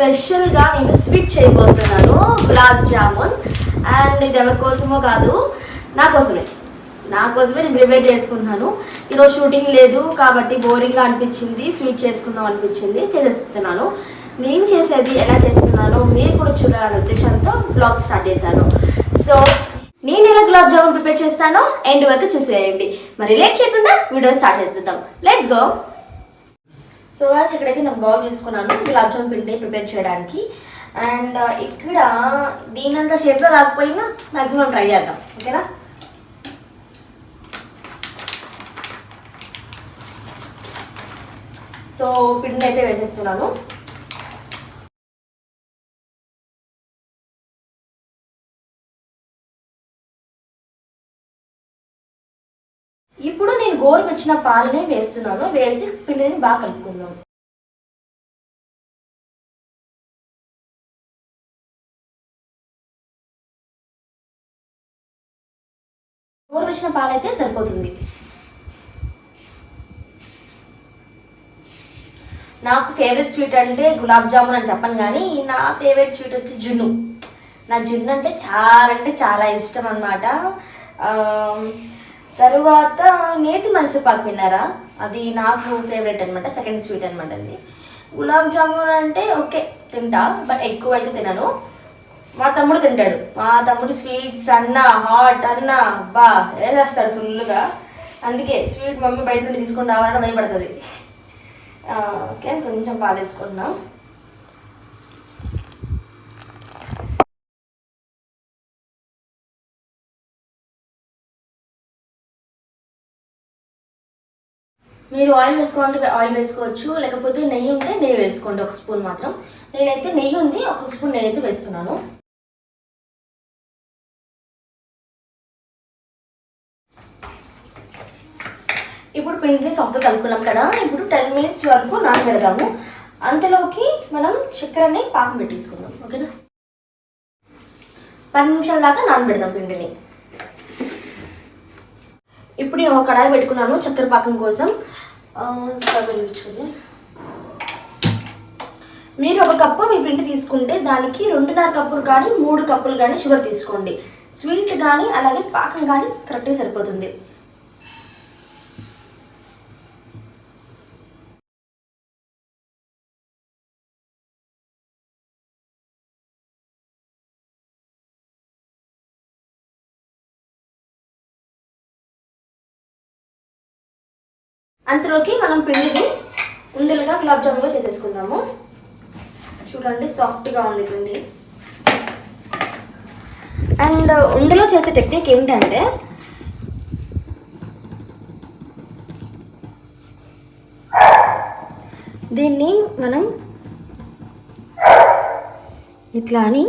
స్పెషల్గా నేను స్వీట్ చేయబోతున్నాను గులాబ్ జామున్. అండ్ ఇది ఎవరి కోసమో కాదు నా కోసమే. నా కోసమే నేను ప్రిపేర్ చేసుకుంటున్నాను. ఈరోజు షూటింగ్ లేదు కాబట్టి బోరింగ్గా అనిపించింది స్వీట్ చేసుకుందాం అనిపించింది చేసేస్తున్నాను. నేను చేసేది ఎలా చేస్తున్నానో మీరు కూడా చూడాలనే ఉద్దేశంతో బ్లాగ్ స్టార్ట్ చేశాను. సో నేను ఎలా గులాబ్ జామున్ ప్రిపేర్ చేస్తానో ఎండ్ వరకు చూసేయండి. మరి లేట్ చేయకుండా వీడియో స్టార్ట్ చేసేద్దాం. Let's go! సో గాస్ ఇక్కడైతే నేను బాగా తీసుకున్నాను గులాబ్ జామ్ పిండి ప్రిపేర్ చేయడానికి. అండ్ uh, ఇక్కడ దీనంత షేప్లో రాకపోయినా మాక్సిమం ట్రై చేద్దాం. ఓకేనా సో పిండి అయితే వేసేస్తున్నాను. గోరువెచ్చిన పాలని వేస్తున్నాను. వేసి పిండిని బాగా కలుపుకుందాం. గోరువెచ్చిన పాలైతే సరిపోతుంది. నాకు ఫేవరెట్ స్వీట్ అంటే గులాబ్ జామున్ అని చెప్పను కానీ నా ఫేవరెట్ స్వీట్ వచ్చి జున్ను. నా జున్ను అంటే చాలా అంటే చాలా ఇష్టం అనమాట తర్వాత నేతి మైసూర్పాకు విన్నారా? అది నాకు ఫేవరెట్ అనమాట సెకండ్ స్వీట్ అనమాట అది. గులాబ్ జామున్ అంటే ఓకే తింటా బట్ ఎక్కువ అయితే తినను. మా తమ్ముడు తింటాడు. మా తమ్ముడు స్వీట్స్ అన్న హాట్ అన్న బా వేసేస్తాడు ఫుల్గా అందుకే స్వీట్ మమ్మీ బయట నుండి తీసుకొని రావాలంటే భయపడుతుంది. ఓకే కొంచెం పాలేసుకున్నాం మీరు ఆయిల్ వేసుకోవాలంటే ఆయిల్ వేసుకోవచ్చు లేకపోతే నెయ్యి ఉంటే నెయ్యి వేసుకోండి ఒక స్పూన్ మాత్రం. నేనైతే నెయ్యి ఉంది ఒక స్పూన్ నెయ్యి అయితే వేస్తున్నాను. ఇప్పుడు పిండిని సాఫ్ట్గా కలుపుకున్నాం కదా ఇప్పుడు టెన్ మినిట్స్ వరకు నానబెడదాము. అంతలోకి మనం చక్కెరని పాకం పెట్టేసుకుందాం ఓకేనా? పది నిమిషాల దాకా నానబెడదాం పిండిని. ఇప్పుడు నేను ఒక కడాయి పెట్టుకున్నాను చక్కెర పాకం కోసం. స్టవ్ మీరు ఒక కప్పు మీ పిండి తీసుకుంటే దానికి రెండున్నర కప్పులు కానీ మూడు కప్పులు కానీ షుగర్ తీసుకోండి. స్వీట్ కానీ అలాగే పాకం కానీ కరెక్ట్గా సరిపోతుంది. అంతలోకి మనం పిండిని ఉండలుగా గులాబ్ జామున్గా చేసేసుకుందాము. చూడండి సాఫ్ట్గా ఉంది పిండి. అండ్ ఉండలో చేసే టెక్నిక్ ఏంటంటే దీన్ని మనం ఇట్లా అని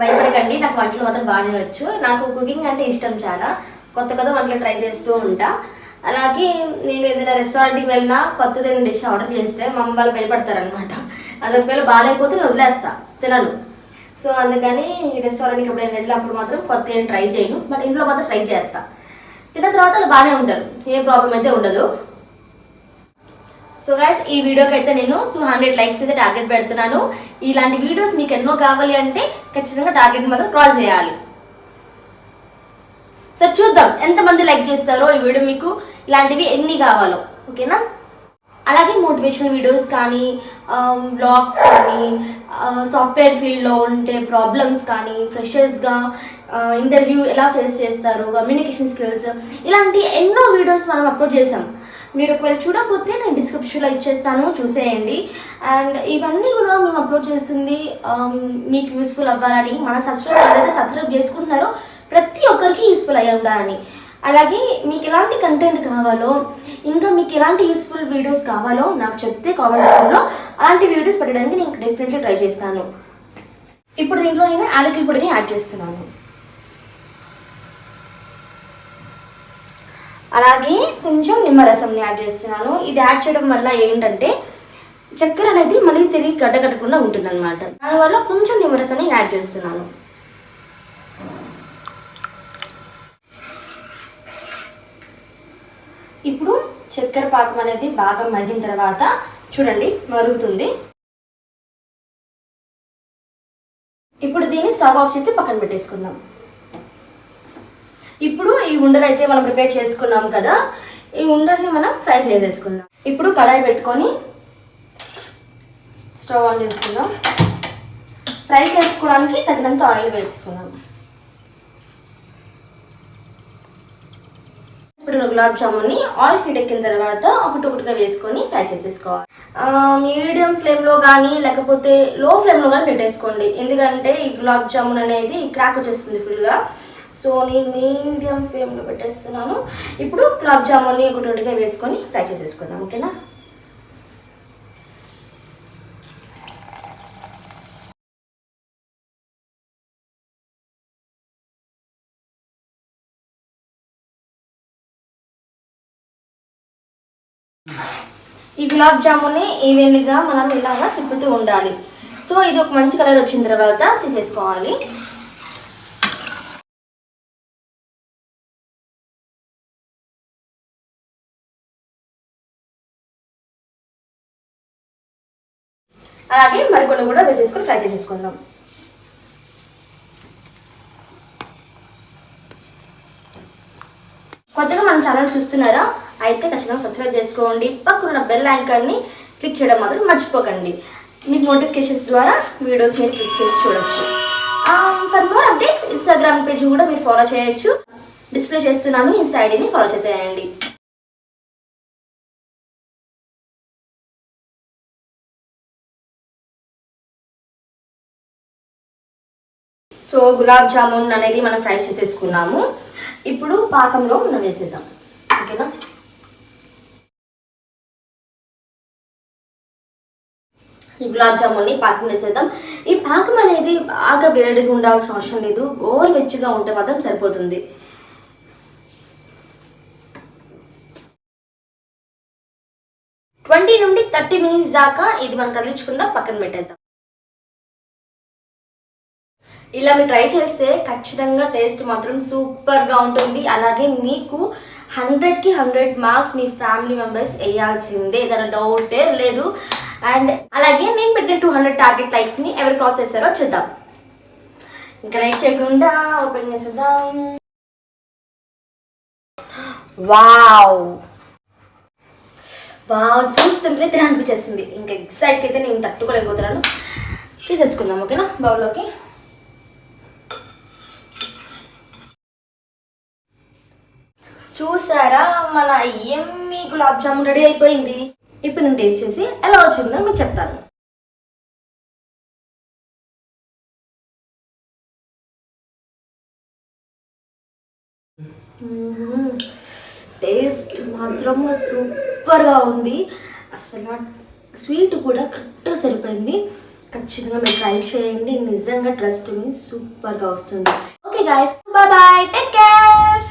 భయపడకండి నాకు వంటలు మాత్రం బాగానే వచ్చు. నాకు కుకింగ్ అంటే ఇష్టం చాలా. కొత్త కొత్త వంటలు ట్రై చేస్తూ ఉంటా. అలాగే నేను ఏదైనా రెస్టారెంట్కి వెళ్ళినా కొత్తది ఏదైనా డిష్ ఆర్డర్ చేస్తే మా అమ్మ వాళ్ళు భయపడతారనమాట అది ఒకవేళ బాగాలేకపోతే నేను వదిలేస్తా తినను. సో అందుకని రెస్టారెంట్కి ఎప్పుడైనా వెళ్ళినప్పుడు మాత్రం కొత్త ఏం ట్రై చేయను. బట్ ఇంట్లో మాత్రం ట్రై చేస్తా. తిన్న తర్వాత వాళ్ళు బాగానే ఉంటారు. ఏ ప్రాబ్లం అయితే ఉండదు. సో గైస్ ఈ వీడియోకి అయితే నేను టూ హండ్రెడ్ లైక్స్ అయితే టార్గెట్ పెడుతున్నాను. ఇలాంటి వీడియోస్ మీకు ఎన్నో కావాలి అంటే ఖచ్చితంగా టార్గెట్ మాత్రం క్రాస్ చేయాలి. సరే చూద్దాం ఎంతమంది లైక్ చేస్తారో ఈ వీడియో మీకు ఇలాంటివి ఎన్ని కావాలో ఓకేనా అలాగే మోటివేషనల్ వీడియోస్ కానీ um, బ్లాగ్స్ కానీ uh, సాఫ్ట్వేర్ ఫీల్డ్లో ఉండే ప్రాబ్లమ్స్ కానీ ఫ్రెషర్స్గా ఇంటర్వ్యూ uh, ఎలా ఫేస్ చేస్తారు కమ్యూనికేషన్ స్కిల్స్ ఇలాంటి ఎన్నో వీడియోస్ మనం అప్లోడ్ చేసాం మీరు ఒకవేళ చూడకపోతే నేను డిస్క్రిప్షన్లో ఇచ్చేస్తాను చూసేయండి. అండ్ ఇవన్నీ కూడా మేము అప్లోడ్ చేస్తుంది um, మీకు యూస్ఫుల్ అవ్వాలని మన సబ్స్క్రైబ్ ఎవరైతే సబ్స్క్రైబ్ చేసుకుంటున్నారో ప్రతి ఒక్కరికి యూస్ఫుల్ అయ్యి ఉండాలని. అలాగే మీకు ఎలాంటి కంటెంట్ కావాలో ఇంకా మీకు ఎలాంటి యూస్ఫుల్ వీడియోస్ కావాలో నాకు చెప్తే కామెంట్ రూపంలో అలాంటి వీడియోస్ పెట్టడానికి నేను డెఫినెట్లీ ట్రై చేస్తాను. ఇప్పుడు దీంట్లో నేను యాలకుల పొడిని యాడ్ చేస్తున్నాను. అలాగే కొంచెం నిమ్మరసంని యాడ్ చేస్తున్నాను. ఇది యాడ్ చేయడం వల్ల ఏంటంటే చక్కెర అనేది మళ్ళీ తిరిగి గడ్డగట్టకుండా ఉంటుంది అనమాట దానివల్ల కొంచెం నిమ్మరసాన్ని యాడ్ చేస్తున్నాను. ఇప్పుడు చక్కెర పాకం అనేది బాగా మరిగిన తర్వాత చూడండి మరుగుతుంది. ఇప్పుడు దీన్ని స్టవ్ ఆఫ్ చేసి పక్కన పెట్టేసుకుందాం. ఇప్పుడు ఈ ఉండలు అయితే మనం ప్రిపేర్ చేసుకున్నాం కదా ఈ ఉండల్ని మనం ఫ్రై చేసేసుకుందాం. ఇప్పుడు కడాయి పెట్టుకొని స్టవ్ ఆన్ చేసుకుందాం. ఫ్రై చేసుకోవడానికి తగినంత ఆయిల్ వేసుకుందాం. ఇప్పుడు గులాబ్ జామున్ని ఆయిల్ హీట్ ఎక్కిన తర్వాత ఒకటి ఒకటిగా వేసుకొని ఫ్రై చేసేసుకోవాలి. మీడియం ఫ్లేమ్లో కానీ లేకపోతే లో ఫ్లేమ్లో కానీ పెట్టేసుకోండి. ఎందుకంటే ఈ గులాబ్ జామున్ అనేది క్రాక్ వచ్చేస్తుంది ఫుల్గా. సో నేను మీడియం ఫ్లేమ్లో పెట్టేస్తున్నాను. ఇప్పుడు గులాబ్ జామున్ని ఒకటి ఒకటిగా వేసుకొని ఫ్రై చేసేసుకుందాం ఓకేనా? ఈ గులాబ్ జామున్ని ఈవెన్గా మనం ఇలాగా తిప్పుతూ ఉండాలి. సో ఇది ఒక మంచి కలర్ వచ్చిన తర్వాత తీసేసుకోవాలి. అలాగే మరికొన్ని కూడా వేసేసుకొని ఫ్రై చేసేసుకుందాం. కొత్తగా మన ఛానల్ చూస్తున్నారా? అయితే ఖచ్చితంగా సబ్స్క్రైబ్ చేసుకోండి. పక్కన బెల్ ఐకాన్ని క్లిక్ చేయడం మాత్రం మర్చిపోకండి. మీకు నోటిఫికేషన్స్ ద్వారా వీడియోస్ మీరు క్లిక్ చేసి చూడొచ్చు. For more updates Instagram page కూడా మీరు ఫాలో చేయొచ్చు. డిస్ప్లే చేస్తున్నాను ఇన్స్టా ఐడిని ఫాలో చేసేయండి. సో గులాబ్ జామున్ అనేది మనం ఫ్రై చేసేసుకున్నాము. ఇప్పుడు పాకంలో మనం వేసేద్దాం. ఓకేనా? గులాబ్ జామున్ని పాకం వేసేద్దాం. ఈ పాకం అనేది బాగా వేడిగా ఉండాల్సిన అవసరం లేదు. గోరువెచ్చగా ఉంటే మాత్రం సరిపోతుంది. ట్వంటీ నుండి థర్టీ మినిట్స్ దాకా ఇది మనం కదిలించకుండా పక్కన పెట్టేద్దాం. ఇలా మీరు ట్రై చేస్తే ఖచ్చితంగా టేస్ట్ మాత్రం సూపర్గా ఉంటుంది. అలాగే మీకు హండ్రెడ్కి హండ్రెడ్ మార్క్స్ మీ ఫ్యామిలీ మెంబర్స్ వేయాల్సిందే. ఏదైనా డౌటే లేదు. అండ్ అలాగే నేను పెట్టిన టూ హండ్రెడ్ టార్గెట్ లైక్స్ని ఎవరు క్రాస్ చేస్తారో చూద్దాం. ఇంకా లైక్ చేయకుండా ఓపెన్ చేసేద్దాం. వావ్ వావ్ చూస్తుంటే తినాలనిపించేస్తుంది. ఇంకా ఎగ్జైట్ అయితే నేను తట్టుకోలేకపోతున్నాను. తీసేసుకుందాం ఓకేనా బౌల్లోకి చూసారా? మన ఎమ్మి గులాబ్ జామున్ రెడీ అయిపోయింది? ఇప్పుడు నేను టేస్ట్ చేసి ఎలా వచ్చిందో మీకు చెప్తాను. టేస్ట్ మాత్రం సూపర్గా ఉంది. అసలు స్వీట్ కూడా కరెక్ట్గా సరిపోయింది. ఖచ్చితంగా మీరు ట్రై చేయండి. నిజంగా ట్రస్ట్ మీ. సూపర్గా వస్తుంది. Okay guys bye bye take care